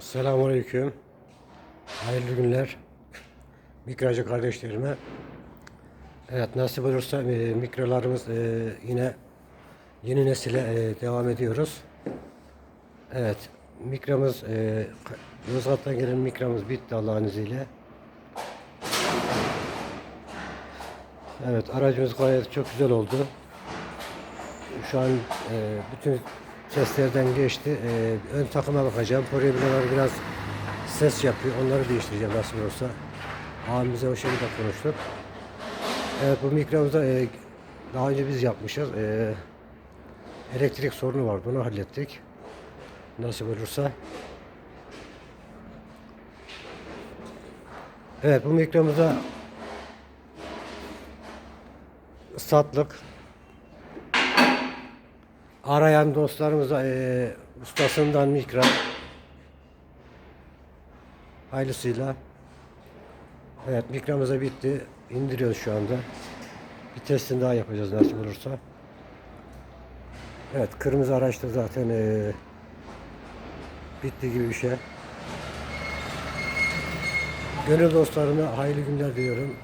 Selamünaleyküm. Hayırlı günler. Mikracı kardeşlerime. Evet nasip olursa e, mikrolarımız e, yine yeni nesile e, devam ediyoruz. Evet mikramız e, Yozgat'tan gelen mikramız bitti Allah'ın izniyle. Evet aracımız gayet çok güzel oldu. Şu an e, bütün testlerden geçti. E, ön takıma bakacağım. Poryabilalar biraz ses yapıyor. Onları değiştireceğim nasıl olursa. Abimize o şekilde konuştuk. Evet bu mikromuzda e, daha önce biz yapmışız. E, elektrik sorunu vardı. Onu hallettik. Nasıl olursa. Evet bu mikromuzda ıslatlık arayan dostlarımıza e, ustasından mikra. Hayırlısıyla. Evet mikramıza bitti. İndiriyoruz şu anda. Bir testini daha yapacağız nasip olursa. Evet kırmızı araçta zaten e, bitti gibi bir şey. Gönül dostlarına hayırlı günler diliyorum